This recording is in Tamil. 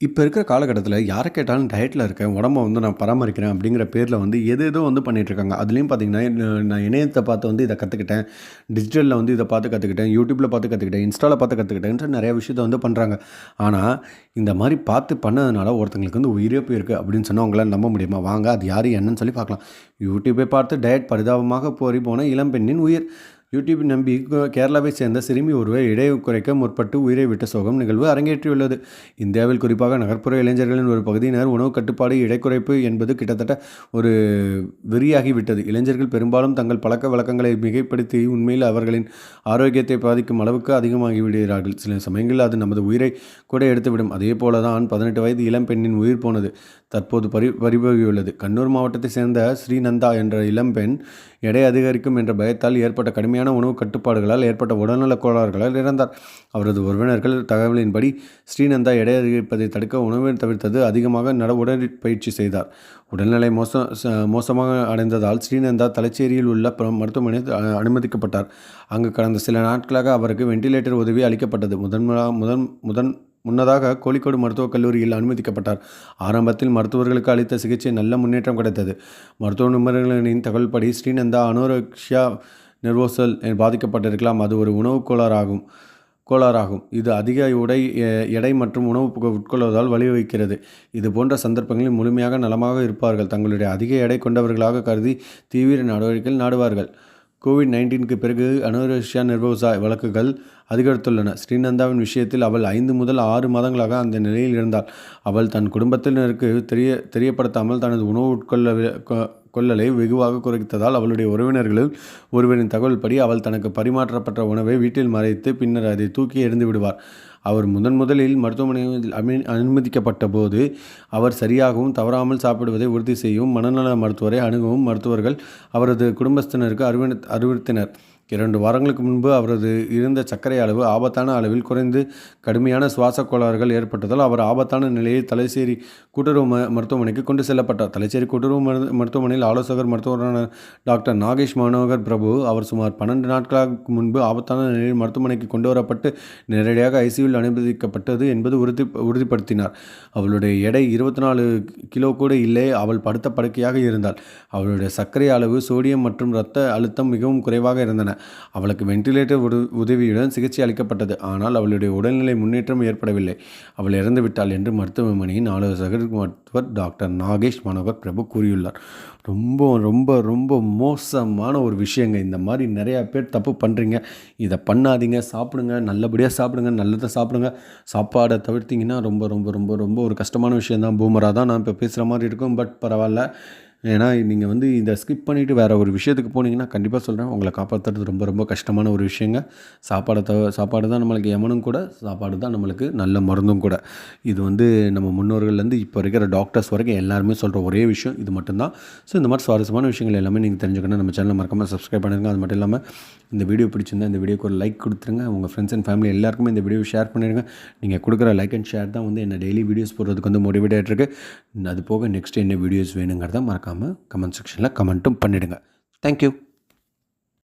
இப்போ இருக்கிற காலகட்டத்தில் யாரை கேட்டாலும் டயட்டில் இருக்கேன் உடம்ப வந்து நான் பராமரிக்கிறேன் அப்படிங்கிற பேரில் வந்து எது எதோ வந்து பண்ணிகிட்ருக்காங்க அதுலேயும் பார்த்தீங்கன்னா நான் இணையத்தை பார்த்து வந்து இதை கற்றுக்கிட்டேன் டிஜிட்டலில் வந்து இதை பார்த்து கற்றுக்கிட்டேன் யூடியூப்பில் பார்த்து கற்றுக்கிட்டேன் இன்ஸ்டாவில் பார்த்து கற்றுக்கிட்டேன்ட்டு நிறைய விஷயத்த வந்து பண்ணுறாங்க ஆனால் இந்த மாதிரி பார்த்து பண்ணதுனால ஒருத்தங்களுக்கு வந்து உயிரே போயிருக்கு அப்படின்னு சொன்னால் அவங்களால நம்ப முடியுமா? வாங்க அது யார் என்னன்னு சொல்லி பார்க்கலாம். யூடியூப்பை பார்த்து டயட் பரிதாபமாக போரி போன இளம்பெண்ணின் உயிர். யூடியூப் நம்பி கேரளாவை சேர்ந்த சிறுமி ஒருவர் எடையை குறைக்க முற்பட்டு உயிரை விட்ட சோகம் நிகழ்வு அரங்கேற்றியுள்ளது. இந்தியாவில் குறிப்பாக நகர்ப்புற இளைஞர்களின் ஒரு பகுதியினர் உணவு கட்டுப்பாடு இடைக்குறைப்பு என்பது கிட்டத்தட்ட ஒரு வெறியாகிவிட்டது. இளைஞர்கள் பெரும்பாலும் தங்கள் பழக்க வழக்கங்களை மிகைப்படுத்தி உண்மையில் அவர்களின் ஆரோக்கியத்தை பாதிக்கும் அளவுக்கு அதிகமாகிவிடுகிறார்கள். சில சமயங்களில் அது நமது உயிரை கூட எடுத்துவிடும். அதே போல தான் பதினெட்டு வயது இளம் பெண்ணின் உயிர் போனது தற்போது பரி பறிபோகியுள்ளது. கண்ணூர் மாவட்டத்தை சேர்ந்த ஸ்ரீநந்தா என்ற இளம்பெண் எடை அதிகரிக்கும் என்ற பயத்தால் ஏற்பட்ட கடுமையான உணவு கட்டுப்பாடுகளால் ஏற்பட்ட உடல்நலக் கோளாறுகளால் இறந்தார். அவரது உறவினர்கள் தகவலின்படி ஸ்ரீநந்தா எடை அதிகரிப்பதை தடுக்க உணவை தவிர்த்தது அதிகமாக நட உடற்பயிற்சி செய்தார். உடல்நிலை மோச மோசமாக அடைந்ததால் ஸ்ரீநந்தா தலைச்சேரியில் உள்ள பிர- மருத்துவமனையில் அனுமதிக்கப்பட்டார். அங்கு கடந்த சில நாட்களாக அவருக்கு வெண்டிலேட்டர் உதவி அளிக்கப்பட்டது. முதன் முதன் முதன் முன்னதாக கோழிக்கோடு மருத்துவக் கல்லூரியில் அனுமதிக்கப்பட்டார். ஆரம்பத்தில் மருத்துவர்களுக்கு அளித்த சிகிச்சை நல்ல முன்னேற்றம் கிடைத்தது. மருத்துவ நிபுணர்களின் தகவல்படி ஸ்ரீநந்தா அனோரக்ஷியா நெர்வோசல் பாதிக்கப்பட்டிருக்கலாம். அது ஒரு உணவுக் கோளாறாகும். கோளாறாகும். இது அதிக உடை எடை மற்றும் உணவு உட்கொள்வதால் வழிவகுக்கிறது. இது போன்ற சந்தர்ப்பங்களில் முழுமையாக நலமாக இருப்பார்கள். தங்களுடைய அதிக எடை கொண்டவர்களாக கருதி தீவிர நடவடிக்கைகள் நாடுவார்கள். கோவிட் நைன்டீனுக்கு பிறகு அனுரேஷியா நிர்வோசா வழக்குகள் அதிகரித்துள்ளன. ஸ்ரீநந்தாவின் விஷயத்தில் அவள் ஐந்து முதல் ஆறு மாதங்களாக அந்த நிலையில் இருந்தாள். அவள் தன் குடும்பத்தினருக்கு தெரிய தெரியப்படுத்தாமல் தனது உணவு உட்கொள்ள கொள்ளலை வெகுவாக குறைத்ததால் அவளுடைய உறவினர்களில் ஒருவரின் தகவல் படி அவள் தனக்கு பரிமாற்றப்பட்ட உணவை வீட்டில் மறைத்து பின்னர் அதை தூக்கி எறிந்து விடுவார். அவர் முதன் முதலில் மருத்துவமனையில் அமி அனுமதிக்கப்பட்ட போது அவர் சரியாகவும் தவறாமல் சாப்பிடுவதை உறுதி செய்யவும் மனநல மருத்துவரை அணுகவும் மருத்துவர்கள் அவரது குடும்பஸ்தினருக்கு அறிவி அறிவுறுத்தினர். இரண்டு வாரங்களுக்கு முன்பு அவரது இருந்த சர்க்கரை அளவு ஆபத்தான அளவில் குறைந்து கடுமையான சுவாச கோளாறுகள் ஏற்பட்டதால் அவர் ஆபத்தான நிலையில் தலைச்சேரி கூட்டுறவு ம- மருத்துவமனைக்கு கொண்டு செல்லப்பட்டார். தலைச்சேரி கூட்டுறவு மரு- மருத்துவமனையில் ஆலோசகர் மருத்துவரான டாக்டர் நாகேஷ் மனோகர் பிரபு அவர் சுமார் பன்னெண்டு நாட்களுக்கு முன்பு ஆபத்தான நிலையில் மருத்துவமனைக்கு கொண்டு வரப்பட்டு நேரடியாக ஐசியூவில் அனுமதிக்கப்பட்டது என்பது உறுதி உறுதிப்படுத்தினார். அவளுடைய எடை இருபத்தி நாலு கிலோ கூட இல்லை. அவள் படுத்த படுக்கையாக இருந்தாள். அவளுடைய சர்க்கரை அளவு சோடியம் மற்றும் இரத்த அழுத்தம் மிகவும் குறைவாக இருந்தன. அவளுக்கு வென்டிலேட்டர் உதவியுடன் சிகிச்சை அளிக்கப்பட்டது. ஆனால் அவளுடைய உடல்நிலை முன்னேற்றம் ஏற்படவில்லை. அவள் இறந்துவிட்டாள் என்று மருத்துவமனையின் ஆலோசகர் மருத்துவர் டாக்டர் நாகேஷ் மனோகர் பிரபு கூறியுள்ளார். ரொம்ப ரொம்ப ரொம்ப மோசமான ஒரு விஷயங்க. இந்த மாதிரி நிறையா பேர் தப்பு பண்ணுறீங்க இதை பண்ணாதீங்க. சாப்பிடுங்க. நல்லபடியாக சாப்பிடுங்க. நல்லதை சாப்பிடுங்க. சாப்பாடை தவிர்த்திங்கன்னா ரொம்ப ரொம்ப ரொம்ப ரொம்ப ஒரு கஷ்டமான விஷயந்தான் பூமராக தான் நான் இப்போ பேசுகிற மாதிரி இருக்கும். பட் பரவாயில்ல. ஏன்னா நீங்கள் வந்து இதை ஸ்கிப் பண்ணிவிட்டு வேறு ஒரு விஷயத்துக்கு போனீங்கன்னா கண்டிப்பாக சொல்கிறேன் உங்களை காப்பாற்றுறது ரொம்ப ரொம்ப கஷ்டமான ஒரு விஷயங்க. சாப்பாடை தவிர சாப்பாடு தான் நம்மளுக்கு யமனும் கூட சாப்பாடு தான் நம்மளுக்கு நல்ல மருந்தும் கூட. இது வந்து நம்ம முன்னோர்கள்லேருந்து இப்போ இருக்கிற டாக்டர்ஸ் வரைக்கும் எல்லாருமே சொல்கிற ஒரே விஷயம். இது மட்டும்தான். ஸோ இந்த மாதிரி சுவாரஸ்யமான விஷயங்கள் எல்லாமே நீங்கள் தெரிஞ்சுக்கணும் நம்ம சேனலை மறக்காமல் சப்ஸ்கிரைப் பண்ணிருங்க. அது மட்டும் இல்லாமல் இந்த வீடியோ பிடிச்சிருந்தா இந்த வீடியோக்கு ஒரு லைக் கொடுத்துருங்க. உங்கள் ஃப்ரெண்ட்ஸ் அண்ட் ஃபேமிலி எல்லாருக்குமே இந்த வீடியோ ஷேர் பண்ணிடுங்க நீங்கள் கொடுக்குற லைக் அண்ட் ஷேர் தான் வந்து என்ன டெய்லி வீடியோஸ் போடுறதுக்கு வந்து மோட்டிவேட் ஆகிட்டுருக்கு அது போக நெக்ஸ்ட் என்ன வீடியோஸ் வேணுங்கிறத மறக்காமல் கமெண்ட் செக்ஷனில் கமெண்ட்டும் பண்ணிவிடுங்க தேங்க்யூ